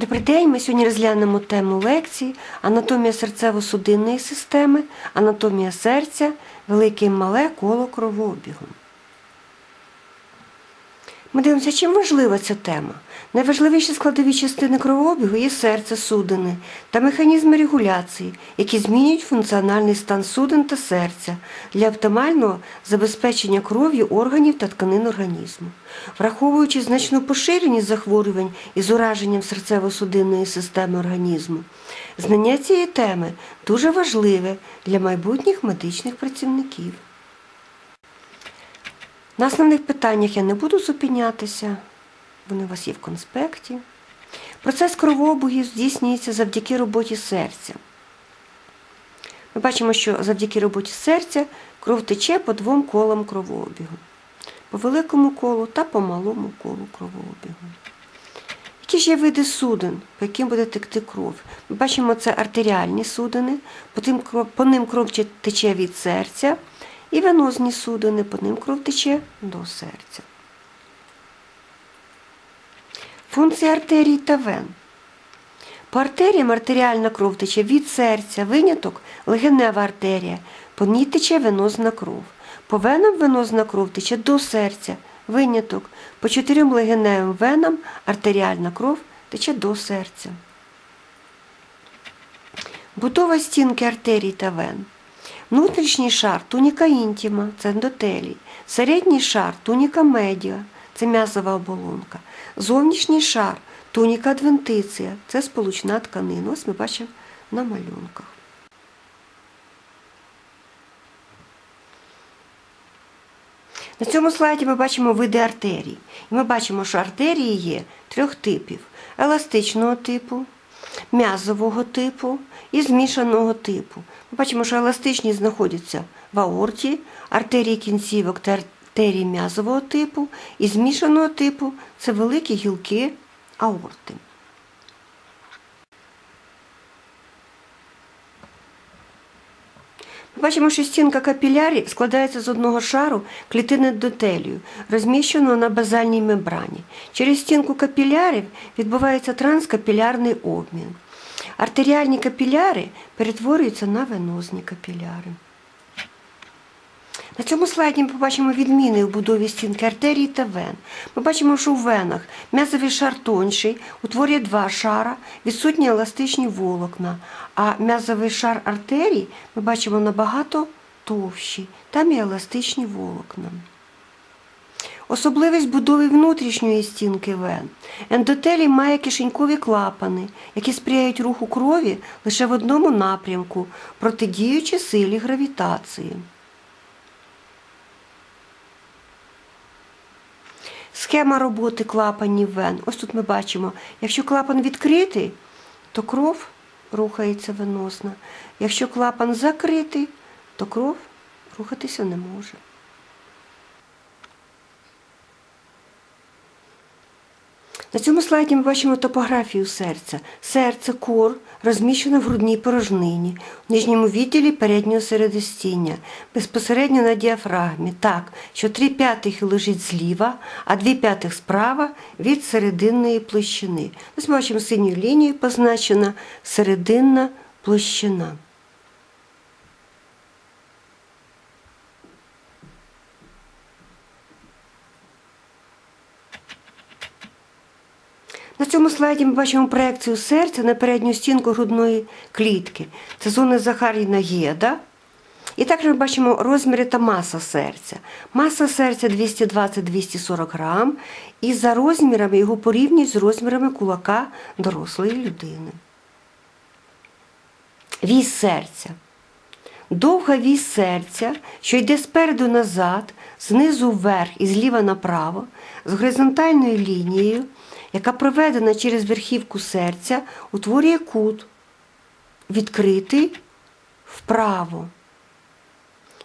Добрий день. Ми сьогодні розглянемо тему лекції Анатомія серцево-судинної системи, анатомія серця, велике і мале коло кровообігу. Ми дивимося, чим важлива ця тема. Найважливіші складові частини кровообігу є серце судини та механізми регуляції, які змінюють функціональний стан судин та серця для оптимального забезпечення кров'ю органів та тканин організму. Враховуючи значну поширеність захворювань із ураженням серцево-судинної системи організму, знання цієї теми дуже важливе для майбутніх медичних працівників. На основних питаннях я не буду зупинятися, вони у вас є в конспекті. Процес кровообігу здійснюється завдяки роботі серця. Ми бачимо, що завдяки роботі серця кров тече по двом колам кровообігу. По великому колу та по малому колу кровообігу. Які ж є види судин, по яким буде текти кров? Ми бачимо, це артеріальні судини, по ним кров тече від серця, і венозні судини, по ним кров тече до серця. Функція артерій та вен. По артеріям артеріальна кров тече від серця, виняток легенева артерія, по ній тече венозна кров. По венам венозна кров тече до серця, виняток. По чотирьом легеневим венам артеріальна кров тече до серця. Будова стінки артерій та вен. Внутрішній шар туніка інтіма, це ендотелій. Середній шар туніка медіа, це м'язова оболонка. Зовнішній шар туніка адвентиція, це сполучна тканина. Ось ми бачимо на малюнках. На цьому слайді ми бачимо види артерій. І ми бачимо, що артерії є трьох типів: еластичного типу, м'язового типу і змішаного типу. Ми бачимо, що еластичність знаходяться в аорті, артерії кінцівок та артерії м'язового типу, і змішаного типу це великі гілки аорти. Бачимо, що стінка капілярі складається з одного шару клітини дотелію, розміщеного на базальній мембрані. Через стінку капілярів відбувається транскапілярний обмін. Артеріальні капіляри перетворюються на венозні капіляри. На цьому слайді ми побачимо відміни у будові стінки артерій та вен. Ми бачимо, що у венах м'язовий шар тонший, утворює два шара, відсутні еластичні волокна, а м'язовий шар артерій ми бачимо набагато товщий, там є еластичні волокна. Особливість будови внутрішньої стінки вен. Ендотелій має кишенькові клапани, які сприяють руху крові лише в одному напрямку, протидіючи силі гравітації. Схема роботи клапанів вен. Ось тут ми бачимо, якщо клапан відкритий, то кров рухається венозна. Якщо клапан закритий, то кров рухатися не може. На цьому слайді ми бачимо топографію серця. Серце, кор розміщено в грудній порожнині, в нижньому відділі переднього середостіння, безпосередньо на діафрагмі, так, що три п'ятих лежить зліва, а дві п'ятих справа від серединної площини. Ось ми бачимо синьою лінією позначена серединна площина. Цьому слайді ми бачимо проекцію серця на передню стінку грудної клітки. Це зона Захаріна Геда. І також ми бачимо розміри та маса серця. Маса серця 220-240 грам, і за розмірами його порівнюють з розмірами кулака дорослої людини. Вісь серця. Довга вісь серця, що йде спереду назад, знизу вверх і зліва направо, з горизонтальною лінією, яка проведена через верхівку серця, утворює кут, відкритий вправо.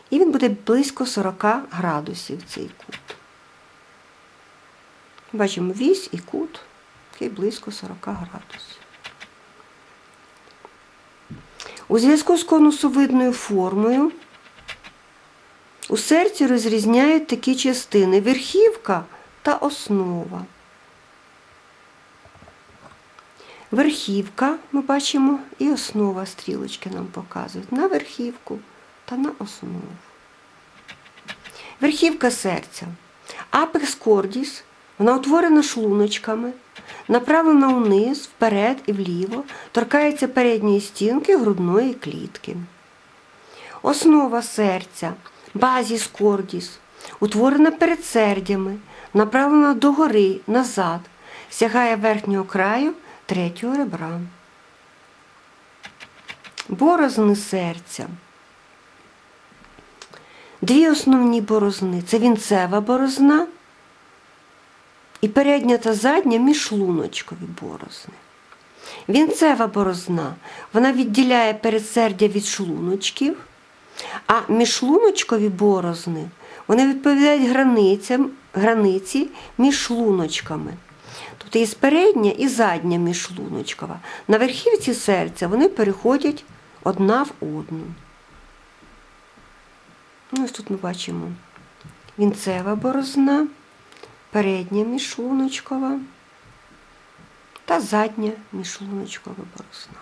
І він буде близько 40 градусів цей кут. Бачимо вісь і кут, який близько 40 градусів. У зв'язку з конусовидною формою у серці розрізняють такі частини верхівка та основа. Верхівка ми бачимо і основа стрілочки нам показують на верхівку та на основу. Верхівка серця. Апекс кордіс, вона утворена шлуночками, направлена вниз, вперед і вліво, торкається передньої стінки грудної клітки. Основа серця, базіс кордіс, утворена передсердями, направлена догори, назад, сягає верхнього краю третього ребра. Борозни серця. Дві основні борозни це вінцева борозна і передня та задня міжшлуночкові борозни. Вінцева борозна вона відділяє передсердя від шлуночків, а міжшлуночкові борозни вони відповідають границям, границі між шлуночками. Тобто є передня і задня міжшлуночкова. На верхівці серця вони переходять одна в одну. Ну, ось тут ми бачимо вінцева борозна, передня міжшлуночкова та задня міжшлуночкова борозна.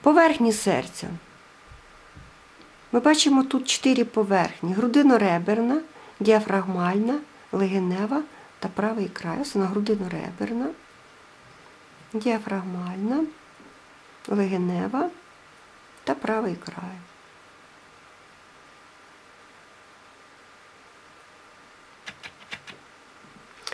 Поверхні серця. Ми бачимо тут чотири поверхні: грудино-реберна, діафрагмальна, легенева та правий край. Ось вона грудино-реберна, діафрагмальна, легенева та правий край.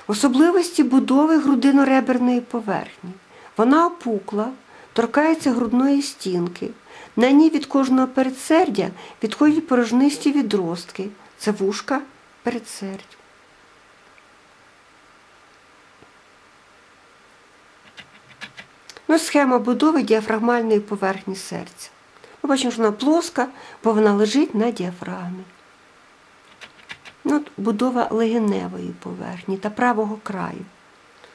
Особливості будови грудино-реберної поверхні. Вона опукла, торкається грудної стінки. На ній від кожного передсердя відходять порожнисті відростки. Це вушка передсердь. Ну, схема будови діафрагмальної поверхні серця. Ми бачимо, що вона плоска, бо вона лежить на діафрагмі. Ну, от будова легеневої поверхні та правого краю.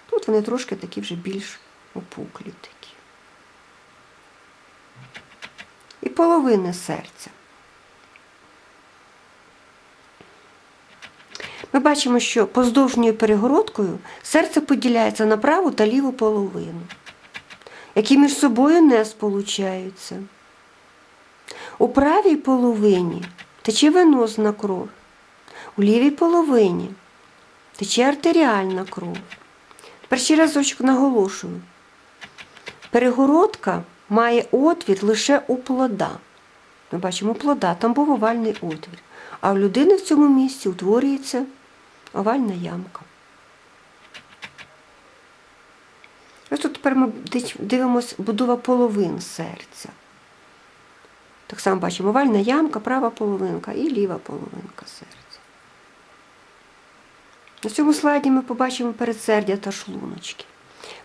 Тут вони трошки такі вже більш опуклі такі. І половини серця. Ми бачимо, що поздовжньою перегородкою серце поділяється на праву та ліву половину, які між собою не сполучаються. У правій половині тече венозна кров, у лівій половині тече артеріальна кров. Ще разочок наголошую. Перегородка має отвір лише у плода. Ми бачимо плода, там був овальний отвір. А в людини в цьому місці утворюється овальна ямка. Ось тут тепер ми дивимося будова половин серця. Так само бачимо овальна ямка, права половинка і ліва половинка серця. На цьому слайді ми побачимо передсердя та шлуночки.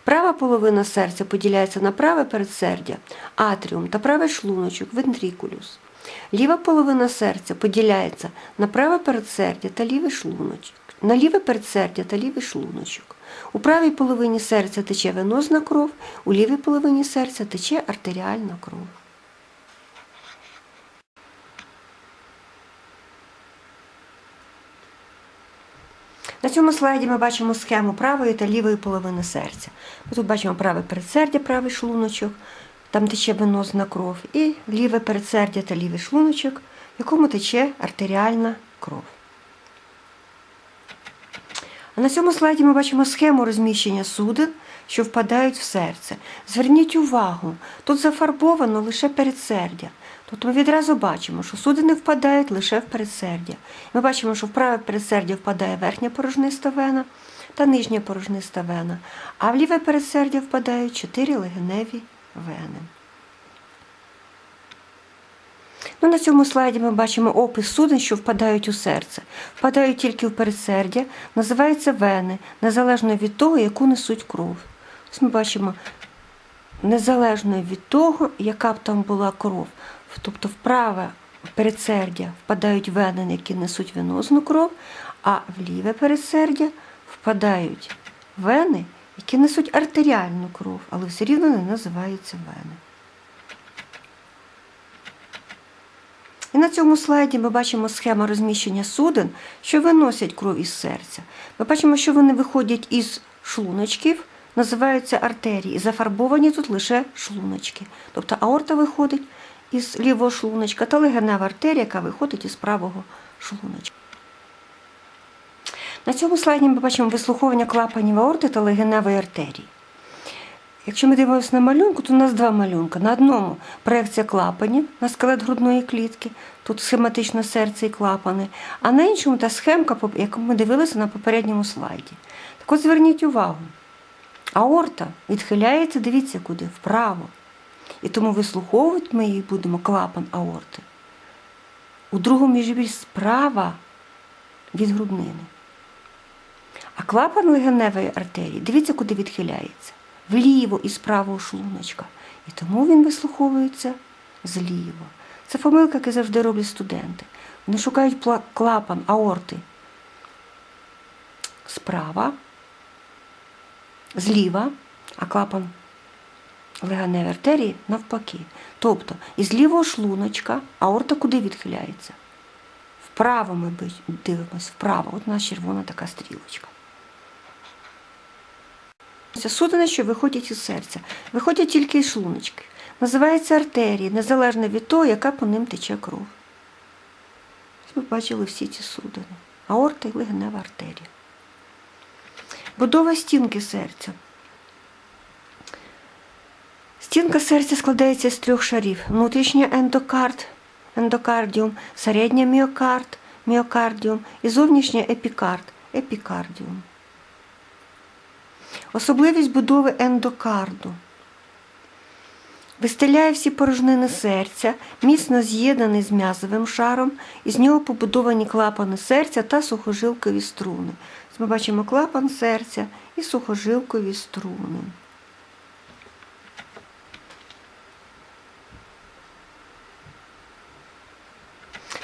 Права половина серця поділяється на праве передсердя, атріум та правий шлуночок, вентрикулюс. Ліва половина серця поділяється на праве передсердя та лівий шлуночок, на ліве передсердя та лівий шлуночок. У правій половині серця тече венозна кров, у лівій половині серця тече артеріальна кров. На цьому слайді ми бачимо схему правої та лівої половини серця. Ми тут бачимо праве передсердя, правий шлуночок, там тече венозна кров, і ліве передсердя та лівий шлуночок, в якому тече артеріальна кров. А на цьому слайді ми бачимо схему розміщення судин, що впадають в серце. Зверніть увагу, тут зафарбовано лише передсердя. Тобто ми відразу бачимо, що судини впадають лише в передсердя. Ми бачимо, що в праве передсердя впадає верхня порожниста вена та нижня порожниста вена, а в ліве передсердя впадають чотири легеневі вени. Ну, На цьому слайді ми бачимо опис суден, що впадають у серце. Впадають тільки в передсердя, називаються вени, незалежно від того, яку несуть кров. Ось ми бачимо, незалежно від того, яка б там була кров. Тобто в праве передсердя впадають вени, які несуть венозну кров, а в ліве передсердя впадають вени, які несуть артеріальну кров, але все рівно не називаються вени. І на цьому слайді ми бачимо схему розміщення суден, що виносять кров із серця. Ми бачимо, що вони виходять із шлуночків називаються артерії. Зафарбовані тут лише шлуночки. Тобто аорта виходить із лівого шлуночка та легенева артерія, яка виходить із правого шлуночка. На цьому слайді ми бачимо вислуховування клапанів аорти та легеневої артерії. Якщо ми дивимося на малюнку, то у нас два малюнка. На одному проекція клапанів на скелет грудної клітки, тут схематично серце і клапани, а на іншому та схемка, яку ми дивилися на попередньому слайді. Так от зверніть увагу. Аорта відхиляється, дивіться куди, вправо. І тому вислуховувати ми її будемо клапан аорти. У другому міжрібрі справа від груднини. А клапан легеневої артерії, дивіться, куди відхиляється. Вліво із правого шлуночка. І тому він вислуховується зліва. Це помилка, яку завжди роблять студенти. Вони шукають клапан аорти справа, зліва, а клапан легеневої артерії навпаки. Тобто із лівого шлуночка аорта куди відхиляється? Вправо ми дивимося, вправо. От у нас червона така стрілочка. Судини, що виходять із серця. Виходять тільки із шлуночки. Називаються артерії, незалежно від того, яка по ним тече кров. Ми бачили всі ці судини. Аорта і легенева артерія. Будова стінки серця. Стінка серця складається з трьох шарів: внутрішня ендокард, ендокардіум, середня міокард, міокардіум і зовнішня епікард, епікардіум. Особливість будови ендокарду. Вистеляє всі порожнини серця, міцно з'єднаний з м'язовим шаром, і з нього побудовані клапани серця та сухожилкові струни. Ми бачимо клапан серця і сухожилкові струни.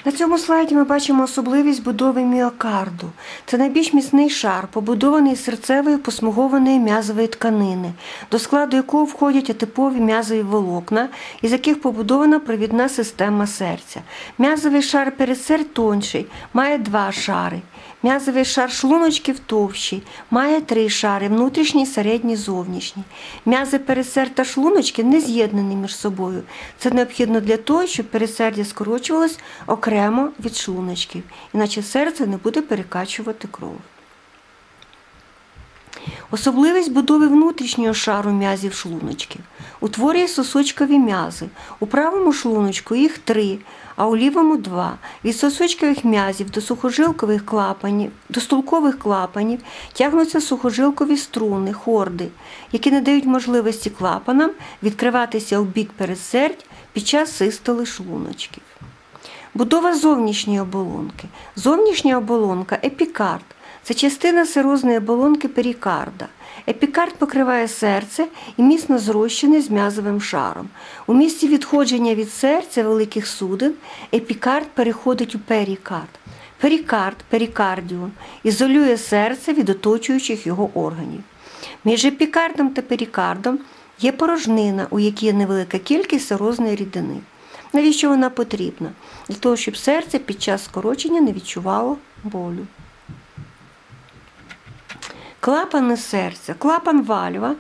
На цьому слайді ми бачимо особливість будови міокарду. Це найбільш міцний шар, побудований з серцевої посмугованої м'язової тканини, до складу якого входять атипові м'язові волокна, із яких побудована провідна система серця. М'язовий шар передсердь тонший, має два шари. М'язовий шар шлуночків товщий, має три шари внутрішній, середній, зовнішній. М'язи пересердь та шлуночки не з'єднані між собою. Це необхідно для того, щоб пересердя скорочувалось окремо від шлуночків, іначе серце не буде перекачувати кров. Особливість будови внутрішнього шару м'язів шлуночків. Утворює сосочкові м'язи. У правому шлуночку їх три, а у лівому два. Від сосочкових м'язів до сухожилкових клапанів, до стулкових клапанів тягнуться сухожилкові струни, хорди, які не дають можливості клапанам відкриватися у бік передсердь під час систоли шлуночків. Будова зовнішньої оболонки. Зовнішня оболонка епікард. Це частина серозної оболонки перікарда. Епікард покриває серце і міцно зрощений з м'язовим шаром. У місці відходження від серця великих судин епікард переходить у перікард. Перікард, перікардіум, ізолює серце від оточуючих його органів. Між епікардом та перікардом є порожнина, у якій є невелика кількість серозної рідини. Навіщо вона потрібна? Для того, щоб серце під час скорочення не відчувало болю. Клапани серця, клапан вальва.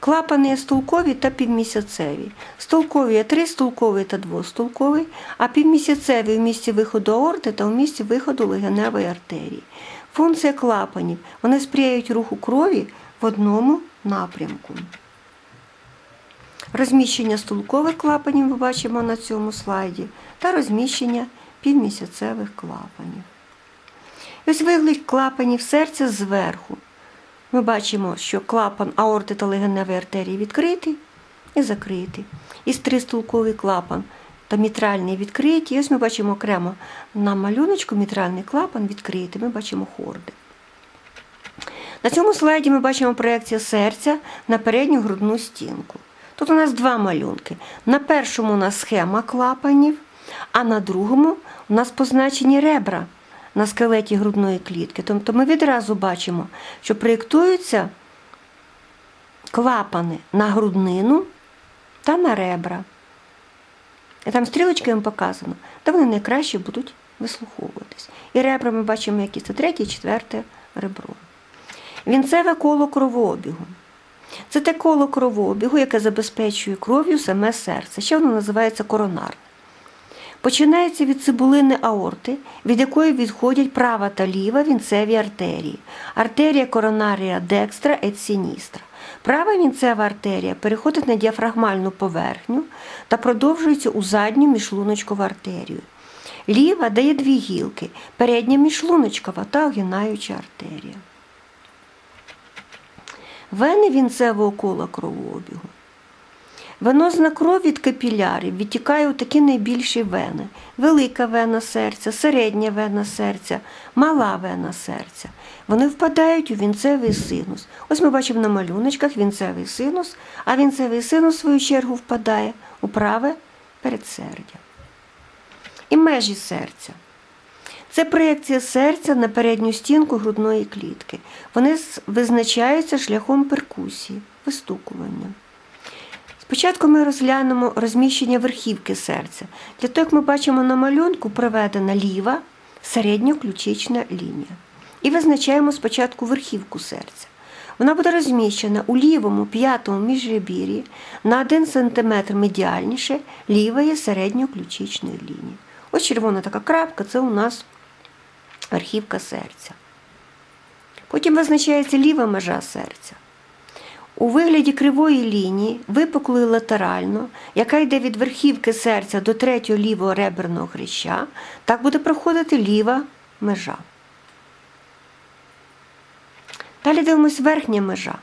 Клапани є стулкові та півмісяцеві. Стулкові є тристулковий та двостулковий, а півмісяцеві в місці виходу аорти та в місці виходу легеневої артерії. Функція клапанів. Вони сприяють руху крові в одному напрямку. Розміщення стулкових клапанів ми бачимо на цьому слайді, та розміщення півмісяцевих клапанів. Ось вигляд клапанів серця зверху. Ми бачимо, що клапан аорти та легеневої артерії відкритий і закритий. І тристулковий клапан та мітральний відкриті. І ось ми бачимо окремо на малюночку мітральний клапан відкритий. Ми бачимо хорди. На цьому слайді ми бачимо проекцію серця на передню грудну стінку. Тут у нас два малюнки. На першому у нас схема клапанів, а на другому у нас позначені ребра на скелеті грудної клітки. Тобто ми відразу бачимо, що проєктуються клапани на груднину та на ребра. І там стрілочками показано, де вони найкраще будуть вислуховуватись. І ребра ми бачимо, які це третє четверте ребро. Вінцеве коло кровообігу. Це те коло кровообігу, яке забезпечує кров'ю саме серце. Ще воно називається коронарне. Починається від цибулини аорти, від якої відходять права та ліва вінцеві артерії. Артерія коронарія декстра et sinistra. Права вінцева артерія переходить на діафрагмальну поверхню та продовжується у задню міжшлуночкову артерію. Ліва дає дві гілки, передня міжшлуночкова та огинаюча артерія. Вени вінцевого кола кровообігу. Венозна кров від капілярів відтікає у такі найбільші вени: велика вена серця, середня вена серця, мала вена серця. Вони впадають у вінцевий синус. Ось ми бачимо на малюночках вінцевий синус, а вінцевий синус, в свою чергу, впадає у праве передсердя. І межі серця. Це проєкція серця на передню стінку грудної клітки. Вони визначаються шляхом перкусії, вистукування. Спочатку ми розглянемо розміщення верхівки серця. Для того, як ми бачимо на малюнку, проведена ліва середньоключична лінія. І визначаємо спочатку верхівку серця. Вона буде розміщена у лівому п'ятому міжребір'ї на 1 см медіальніше лівої середньоключичної лінії. Ось червона така крапка це у нас верхівка серця. Потім визначається ліва межа серця. У вигляді кривої лінії, випуклої латерально, яка йде від верхівки серця до третього лівого реберного хряща, так буде проходити ліва межа. Далі дивимось верхня межа.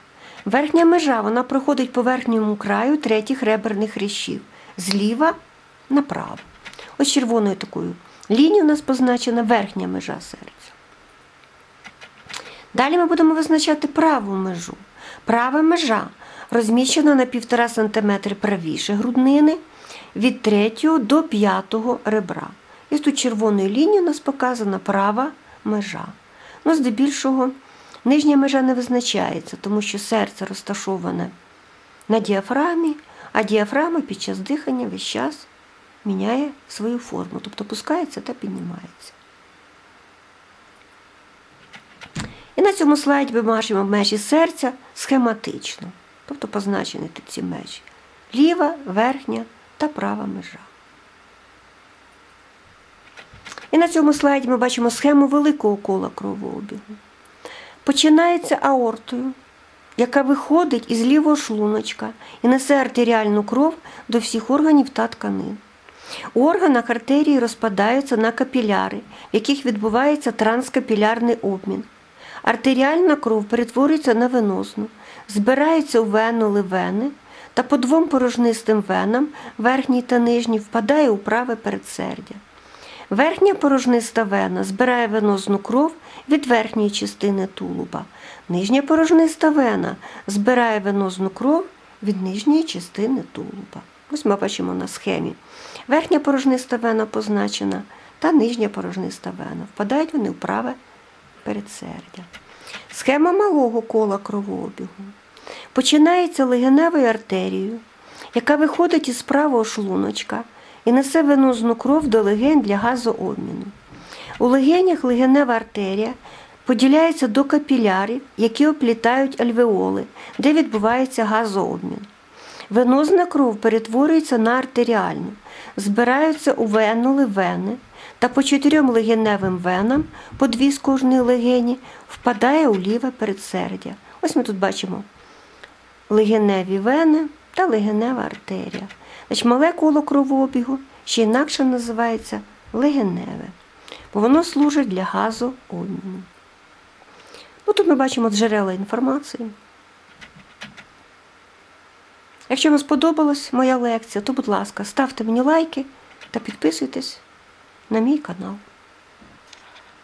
Верхня межа вона проходить по верхньому краю третіх реберних хрящів зліва направо. Ось червоною такою лінією у нас позначена верхня межа серця. Далі ми будемо визначати праву межу. Права межа розміщена на 1,5 см правіше груднини від 3 до 5 ребра. І тут червоною лінією у нас показана права межа. Ну, здебільшого нижня межа не визначається, тому що серце розташоване на діафрагмі, а діафрагма під час дихання весь час міняє свою форму, тобто пускається та піднімається. І на цьому слайді ми бачимо межі серця схематично, тобто позначені тут ці межі. Ліва, верхня та права межа. І на цьому слайді ми бачимо схему великого кола кровообігу. Починається аортою, яка виходить із лівого шлуночка і несе артеріальну кров до всіх органів та тканин. У органах артерії розпадаються на капіляри, в яких відбувається транскапілярний обмін. Артеріальна кров перетворюється на венозну, збирається у венули вени та по двом порожнистим венам, верхній та нижній, впадає у праве передсердя. Верхня порожниста вена збирає венозну кров від верхньої частини тулуба. Нижня порожниста вена збирає венозну кров від нижньої частини тулуба. Ось ми бачимо на схемі. Верхня порожниста вена позначена та нижня порожниста вена. Впадають вони в праве передсердя. Схема малого кола кровообігу. Починається легеневою артерією, яка виходить із правого шлуночка і несе венозну кров до легень для газообміну. У легенях легенева артерія поділяється до капілярів, які оплітають альвеоли, де відбувається газообмін. Венозна кров перетворюється на артеріальну, збираються у венули вени та по чотирьом легеневим венам, по дві з кожної легені, впадає у ліве передсердя. Ось ми тут бачимо легеневі вени та легенева артерія. Значить, мале коло кровообігу ще інакше називається легеневе, бо воно служить для газообміну. Ну, тут ми бачимо джерела інформації. Якщо вам сподобалась моя лекція, то, будь ласка, ставте мені лайки та підписуйтесь на мій канал.